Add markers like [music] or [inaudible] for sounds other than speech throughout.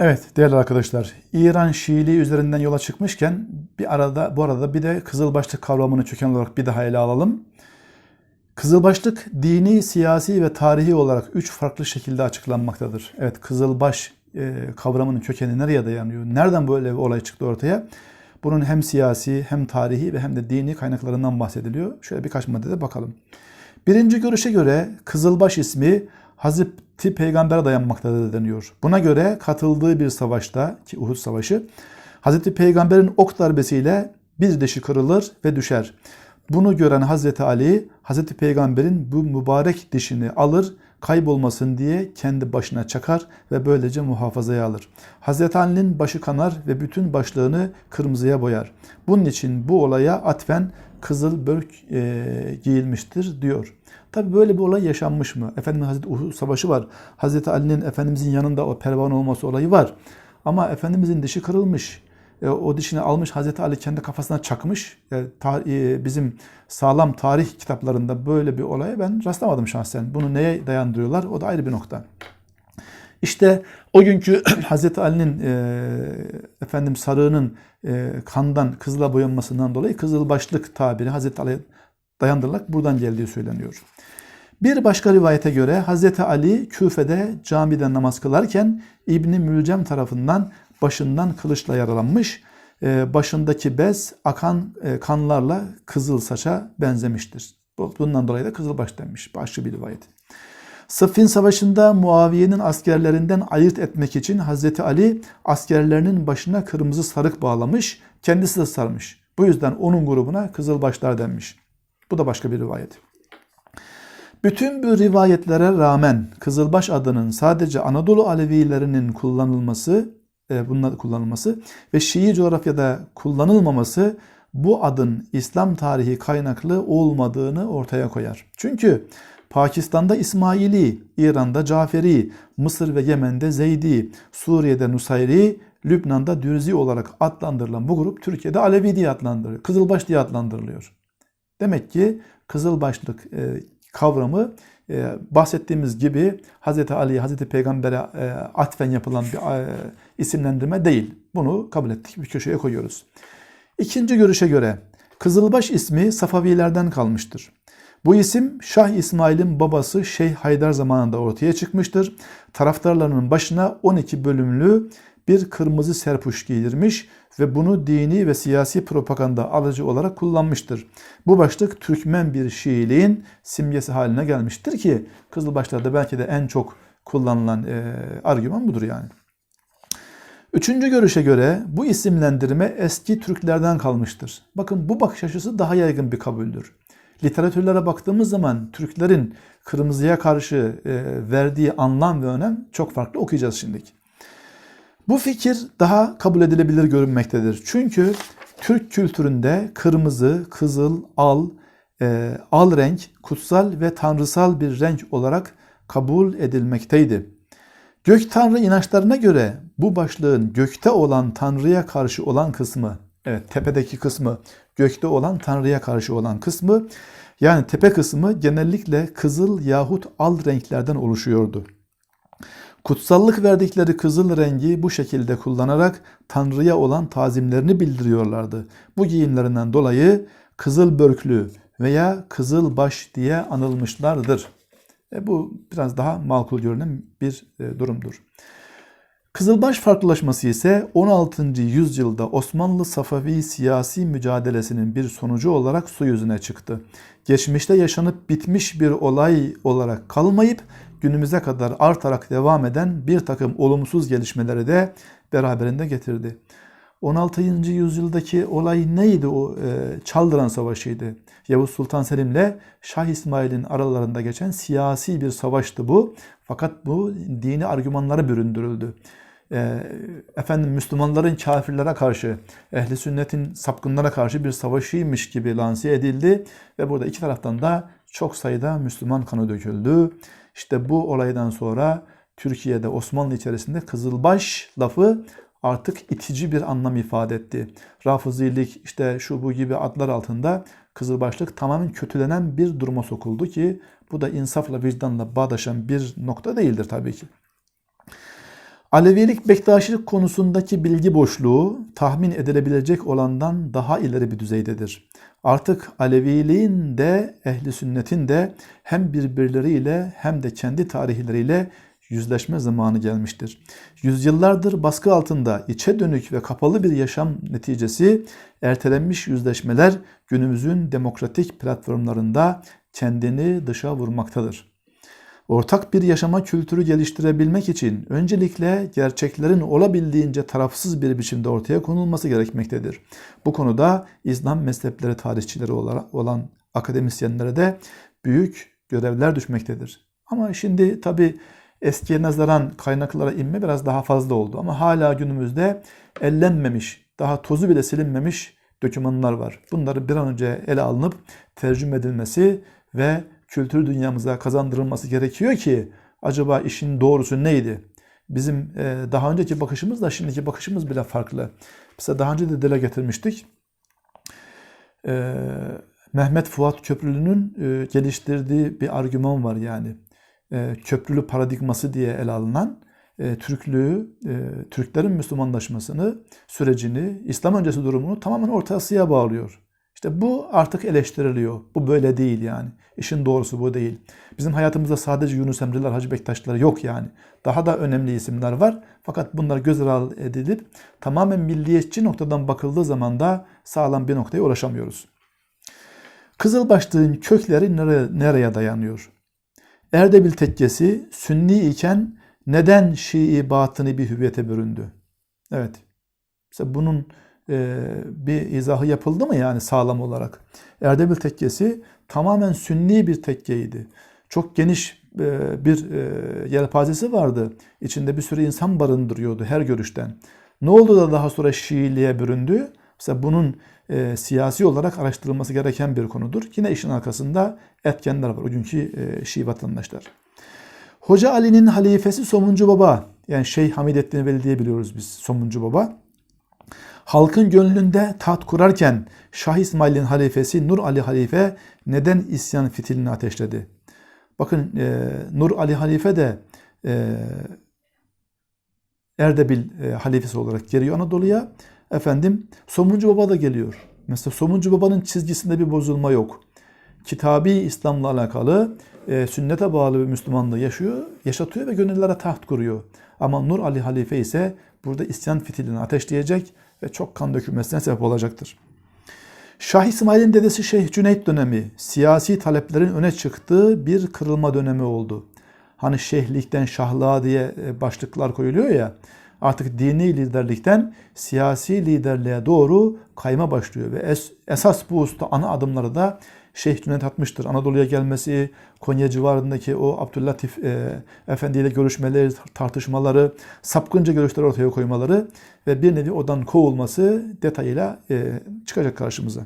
Evet değerli arkadaşlar, İran Şiiliği üzerinden yola çıkmışken bir arada bu arada bir de Kızılbaşlık kavramını köken olarak bir daha ele alalım. Kızılbaşlık dini, siyasi ve tarihi olarak üç farklı şekilde açıklanmaktadır. Evet Kızılbaş e, kavramının kökeni nereye dayanıyor? Nereden böyle bir olay çıktı ortaya? Bunun hem siyasi hem tarihi ve hem de dini kaynaklarından bahsediliyor. Şöyle birkaç maddede bakalım. Birinci görüşe göre Kızılbaş ismi Hazreti Peygamber'e dayanmaktadır deniyor. Buna göre katıldığı bir savaşta ki Uhud Savaşı Hazreti Peygamber'in ok darbesiyle bir dişi kırılır ve düşer. Bunu gören Hazreti Ali Hazreti Peygamber'in bu mübarek dişini alır kaybolmasın diye kendi başına çakar ve böylece muhafazaya alır. Hazreti Ali'nin başı kanar ve bütün başlığını kırmızıya boyar. Bunun için bu olaya atfen kızıl börk e, giyilmiştir diyor. Tabi böyle bir olay yaşanmış mı? Efendimiz Hazreti Uhud Savaşı var. Hazreti Ali'nin Efendimizin yanında o pervan olması olayı var. Ama Efendimizin dişi kırılmış. E, o dişini almış Hazreti Ali kendi kafasına çakmış. E, ta, e, bizim sağlam tarih kitaplarında böyle bir olaya ben rastlamadım şahsen. Bunu neye dayandırıyorlar? O da ayrı bir nokta. İşte o günkü [clears throat] Hazreti Ali'nin e, efendim sarığının e, kandan kızıla boyanmasından dolayı kızılbaşlık tabiri Hazreti Ali'ye dayandırılarak buradan geldiği söyleniyor. Bir başka rivayete göre Hazreti Ali Küfe'de camide namaz kılarken İbni Mülcem tarafından başından kılıçla yaralanmış. E, başındaki bez akan e, kanlarla kızıl saça benzemiştir. Bundan dolayı da kızılbaş denmiş. Başka bir rivayet. Sıffin Savaşı'nda Muaviye'nin askerlerinden ayırt etmek için Hazreti Ali askerlerinin başına kırmızı sarık bağlamış, kendisi de sarmış. Bu yüzden onun grubuna Kızılbaşlar denmiş. Bu da başka bir rivayet. Bütün bu rivayetlere rağmen Kızılbaş adının sadece Anadolu Alevilerinin kullanılması, e, bununla kullanılması ve Şii coğrafyada kullanılmaması bu adın İslam tarihi kaynaklı olmadığını ortaya koyar. Çünkü Pakistan'da İsmaili, İran'da Caferi, Mısır ve Yemen'de Zeydi, Suriye'de Nusayri, Lübnan'da Dürzi olarak adlandırılan bu grup Türkiye'de Alevi diye adlandırılıyor. Kızılbaş diye adlandırılıyor. Demek ki Kızılbaşlık e, kavramı e, bahsettiğimiz gibi Hz. Ali, Hz. Peygamber'e e, atfen yapılan bir e, isimlendirme değil. Bunu kabul ettik, bir köşeye koyuyoruz. İkinci görüşe göre Kızılbaş ismi Safavilerden kalmıştır. Bu isim Şah İsmail'in babası Şeyh Haydar zamanında ortaya çıkmıştır. Taraftarlarının başına 12 bölümlü bir kırmızı serpuş giydirmiş ve bunu dini ve siyasi propaganda alıcı olarak kullanmıştır. Bu başlık Türkmen bir Şiiliğin simgesi haline gelmiştir ki Kızılbaşlar'da belki de en çok kullanılan e, argüman budur yani. Üçüncü görüşe göre bu isimlendirme eski Türklerden kalmıştır. Bakın bu bakış açısı daha yaygın bir kabuldür. Literatürlere baktığımız zaman Türklerin kırmızıya karşı e, verdiği anlam ve önem çok farklı okuyacağız şimdiki. Bu fikir daha kabul edilebilir görünmektedir. Çünkü Türk kültüründe kırmızı, kızıl, al, e, al renk kutsal ve tanrısal bir renk olarak kabul edilmekteydi. Gök tanrı inançlarına göre bu başlığın gökte olan tanrıya karşı olan kısmı, evet tepedeki kısmı gökte olan tanrıya karşı olan kısmı yani tepe kısmı genellikle kızıl yahut al renklerden oluşuyordu. Kutsallık verdikleri kızıl rengi bu şekilde kullanarak Tanrı'ya olan tazimlerini bildiriyorlardı. Bu giyimlerinden dolayı kızıl börklü veya kızıl baş diye anılmışlardır. E bu biraz daha makul görünen bir e, durumdur. Kızılbaş farklılaşması ise 16. yüzyılda Osmanlı Safavi siyasi mücadelesinin bir sonucu olarak su yüzüne çıktı. Geçmişte yaşanıp bitmiş bir olay olarak kalmayıp günümüze kadar artarak devam eden bir takım olumsuz gelişmeleri de beraberinde getirdi. 16. yüzyıldaki olay neydi o? E, Çaldıran Savaşı'ydı. Yavuz Sultan Selim ile Şah İsmail'in aralarında geçen siyasi bir savaştı bu. Fakat bu dini argümanlara büründürüldü. E, efendim Müslümanların kafirlere karşı, ehli sünnetin sapkınlara karşı bir savaşıymış gibi lanse edildi ve burada iki taraftan da çok sayıda Müslüman kanı döküldü. İşte bu olaydan sonra Türkiye'de Osmanlı içerisinde Kızılbaş lafı artık itici bir anlam ifade etti. Rafizilik işte şu bu gibi adlar altında Kızılbaşlık tamamen kötülenen bir duruma sokuldu ki bu da insafla vicdanla bağdaşan bir nokta değildir tabii ki. Alevilik Bektaşilik konusundaki bilgi boşluğu tahmin edilebilecek olandan daha ileri bir düzeydedir. Artık Aleviliğin de ehli sünnetin de hem birbirleriyle hem de kendi tarihleriyle yüzleşme zamanı gelmiştir. Yüzyıllardır baskı altında içe dönük ve kapalı bir yaşam neticesi ertelenmiş yüzleşmeler günümüzün demokratik platformlarında kendini dışa vurmaktadır. Ortak bir yaşama kültürü geliştirebilmek için öncelikle gerçeklerin olabildiğince tarafsız bir biçimde ortaya konulması gerekmektedir. Bu konuda İslam mezhepleri tarihçileri olan akademisyenlere de büyük görevler düşmektedir. Ama şimdi tabi eskiye nazaran kaynaklara inme biraz daha fazla oldu. Ama hala günümüzde ellenmemiş, daha tozu bile silinmemiş dokümanlar var. Bunları bir an önce ele alınıp tercüme edilmesi ve kültür dünyamıza kazandırılması gerekiyor ki acaba işin doğrusu neydi? Bizim e, daha önceki bakışımızla şimdiki bakışımız bile farklı. Mesela daha önce de dile getirmiştik. E, Mehmet Fuat Köprülü'nün e, geliştirdiği bir argüman var yani. Köprülü paradigması diye ele alınan Türklüğü, Türklerin Müslümanlaşmasını, sürecini, İslam öncesi durumunu tamamen Orta Asya'ya bağlıyor. İşte bu artık eleştiriliyor. Bu böyle değil yani. İşin doğrusu bu değil. Bizim hayatımızda sadece Yunus Emre'ler, Hacı Bektaşlar yok yani. Daha da önemli isimler var. Fakat bunlar göz ardı edilip tamamen milliyetçi noktadan bakıldığı zaman da sağlam bir noktaya ulaşamıyoruz. Kızılbaşlığın kökleri nereye, nereye dayanıyor? Erdebil tekkesi Sünni iken neden Şii batını bir hüviyete büründü? Evet. Mesela bunun bir izahı yapıldı mı yani sağlam olarak? Erdebil tekkesi tamamen sünni bir tekkeydi. Çok geniş e, bir e, yelpazesi vardı. İçinde bir sürü insan barındırıyordu her görüşten. Ne oldu da daha sonra Şiiliğe büründü? Mesela bunun e, siyasi olarak araştırılması gereken bir konudur. Yine işin arkasında etkenler var. O günkü e, Şii vatandaşlar. Hoca Ali'nin halifesi Somuncu Baba, yani Şeyh Hamidettin Veli diye biliyoruz biz Somuncu Baba halkın gönlünde taht kurarken Şah İsmail'in halifesi Nur Ali Halife neden isyan fitilini ateşledi? Bakın e, Nur Ali Halife de e, Erdebil e, halifesi olarak geliyor Anadolu'ya. Efendim Somuncu Baba da geliyor. Mesela Somuncu Baba'nın çizgisinde bir bozulma yok. Kitabi İslam'la alakalı e, sünnete bağlı bir Müslümanlığı yaşıyor, yaşatıyor ve gönüllere taht kuruyor. Ama Nur Ali Halife ise burada isyan fitilini ateşleyecek ve çok kan dökülmesine sebep olacaktır. Şah İsmail'in dedesi Şeyh Cüneyt dönemi siyasi taleplerin öne çıktığı bir kırılma dönemi oldu. Hani şeyhlikten şahlığa diye e, başlıklar koyuluyor ya artık dini liderlikten siyasi liderliğe doğru kayma başlıyor ve es, esas bu usta ana adımları da Şeyh Cüneyt atmıştır. Anadolu'ya gelmesi, Konya civarındaki o Abdüllatif e, Efendi ile görüşmeleri, tartışmaları, sapkınca görüşler ortaya koymaları ve bir nevi odan kovulması detayıyla e, çıkacak karşımıza.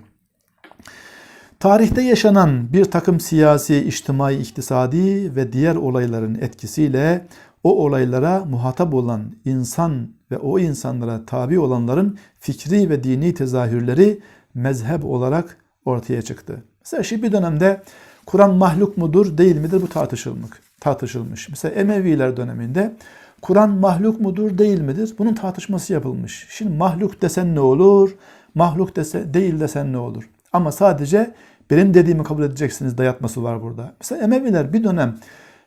Tarihte yaşanan bir takım siyasi, içtimai, iktisadi ve diğer olayların etkisiyle o olaylara muhatap olan insan ve o insanlara tabi olanların fikri ve dini tezahürleri mezhep olarak ortaya çıktı. Mesela şimdi bir dönemde Kur'an mahluk mudur değil midir bu tartışılmış. tartışılmış. Mesela Emeviler döneminde Kur'an mahluk mudur değil midir? Bunun tartışması yapılmış. Şimdi mahluk desen ne olur? Mahluk dese değil desen ne olur? Ama sadece benim dediğimi kabul edeceksiniz dayatması var burada. Mesela Emeviler bir dönem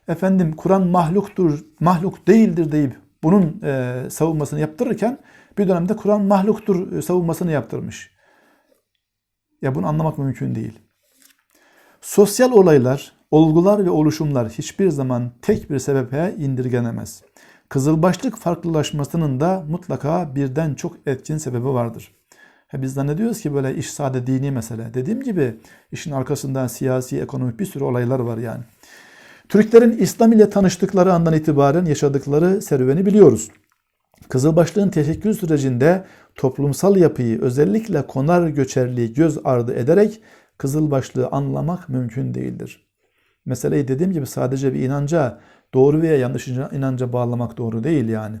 efendim Kur'an mahluktur, mahluk değildir deyip bunun e, savunmasını yaptırırken bir dönemde Kur'an mahluktur e, savunmasını yaptırmış. Ya bunu anlamak mümkün değil. Sosyal olaylar, olgular ve oluşumlar hiçbir zaman tek bir sebebe indirgenemez. Kızılbaşlık farklılaşmasının da mutlaka birden çok etkin sebebi vardır. He biz zannediyoruz ki böyle iş sade dini mesele. Dediğim gibi işin arkasında siyasi, ekonomik bir sürü olaylar var yani. Türklerin İslam ile tanıştıkları andan itibaren yaşadıkları serüveni biliyoruz. Kızılbaşlığın teşekkür sürecinde toplumsal yapıyı özellikle konar göçerliği göz ardı ederek Kızılbaşlığı anlamak mümkün değildir. Meseleyi dediğim gibi sadece bir inanca, doğru veya yanlış inanca bağlamak doğru değil yani.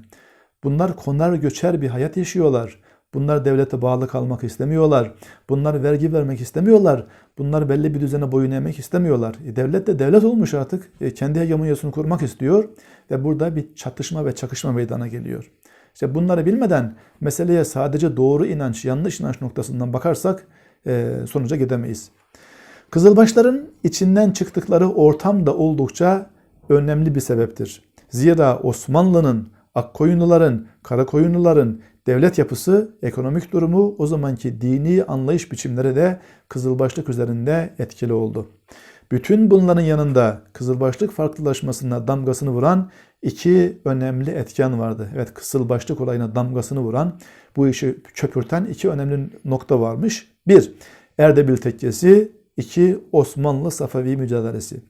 Bunlar konar göçer bir hayat yaşıyorlar. Bunlar devlete bağlı kalmak istemiyorlar. Bunlar vergi vermek istemiyorlar. Bunlar belli bir düzene boyun eğmek istemiyorlar. E, devlet de devlet olmuş artık. E, kendi hegemonyasını kurmak istiyor ve burada bir çatışma ve çakışma meydana geliyor. İşte bunları bilmeden meseleye sadece doğru inanç, yanlış inanç noktasından bakarsak sonuca gidemeyiz. Kızılbaşların içinden çıktıkları ortam da oldukça önemli bir sebeptir. Zira Osmanlı'nın, Akkoyunluların, Karakoyunluların devlet yapısı, ekonomik durumu o zamanki dini anlayış biçimleri de Kızılbaşlık üzerinde etkili oldu. Bütün bunların yanında Kızılbaşlık farklılaşmasına damgasını vuran iki önemli etken vardı. Evet Kızılbaşlık olayına damgasını vuran, bu işi çöpürten iki önemli nokta varmış. Bir, Erdebil Tekkesi, iki Osmanlı Safavi mücadelesi.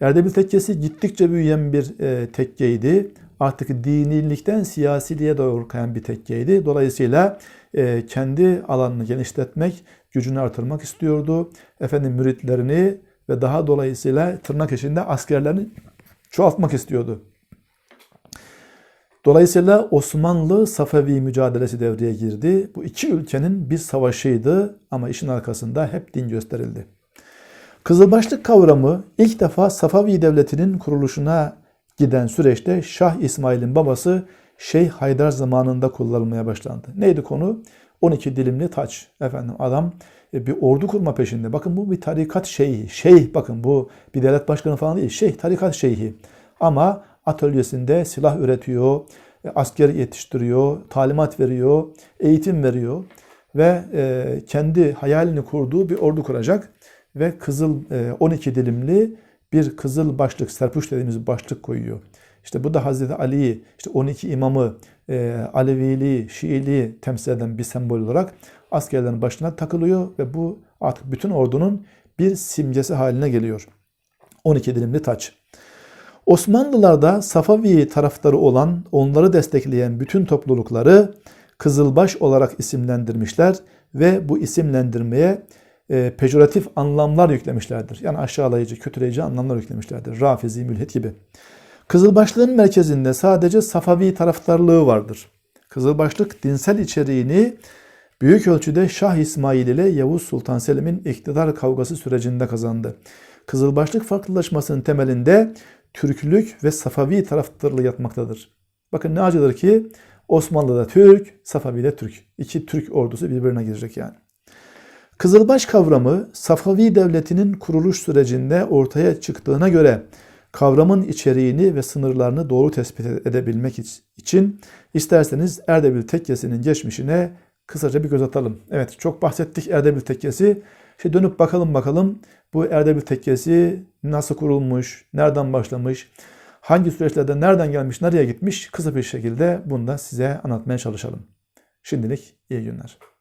Erdebil Tekkesi gittikçe büyüyen bir e, tekkeydi. Artık dinilikten siyasiliğe doğru kayan bir tekkeydi. Dolayısıyla e, kendi alanını genişletmek, gücünü artırmak istiyordu. Efendim müritlerini ve daha dolayısıyla tırnak içinde askerlerini çoğaltmak istiyordu. Dolayısıyla Osmanlı Safevi mücadelesi devreye girdi. Bu iki ülkenin bir savaşıydı ama işin arkasında hep din gösterildi. Kızılbaşlık kavramı ilk defa Safavi Devleti'nin kuruluşuna giden süreçte Şah İsmail'in babası Şeyh Haydar zamanında kullanılmaya başlandı. Neydi konu? 12 dilimli taç. Efendim adam e, bir ordu kurma peşinde. Bakın bu bir tarikat şeyhi. Şeyh bakın bu bir devlet başkanı falan değil. Şeyh tarikat şeyhi. Ama atölyesinde silah üretiyor, e, asker yetiştiriyor, talimat veriyor, eğitim veriyor ve e, kendi hayalini kurduğu bir ordu kuracak ve kızıl 12 dilimli bir kızıl başlık, serpuş dediğimiz başlık koyuyor. İşte bu da Hazreti Ali'yi, işte 12 imamı, Aleviliği, Şiiliği temsil eden bir sembol olarak askerlerin başına takılıyor ve bu artık bütün ordunun bir simgesi haline geliyor. 12 dilimli taç. Osmanlılarda Safavi taraftarı olan, onları destekleyen bütün toplulukları Kızılbaş olarak isimlendirmişler ve bu isimlendirmeye e, pejoratif anlamlar yüklemişlerdir. Yani aşağılayıcı, kötüleyici anlamlar yüklemişlerdir. Rafizi, mülhit gibi. Kızılbaşlığın merkezinde sadece Safavi taraftarlığı vardır. Kızılbaşlık dinsel içeriğini büyük ölçüde Şah İsmail ile Yavuz Sultan Selim'in iktidar kavgası sürecinde kazandı. Kızılbaşlık farklılaşmasının temelinde Türklük ve Safavi taraftarlığı yatmaktadır. Bakın ne acıdır ki Osmanlı'da Türk, Safavi'de Türk. İki Türk ordusu birbirine girecek yani. Kızılbaş kavramı Safavi devletinin kuruluş sürecinde ortaya çıktığına göre kavramın içeriğini ve sınırlarını doğru tespit edebilmek için isterseniz Erdebil Tekkesi'nin geçmişine kısaca bir göz atalım. Evet çok bahsettik Erdebil Tekkesi. Şimdi dönüp bakalım bakalım bu Erdebil Tekkesi nasıl kurulmuş, nereden başlamış, hangi süreçlerde nereden gelmiş, nereye gitmiş kısa bir şekilde bunu da size anlatmaya çalışalım. Şimdilik iyi günler.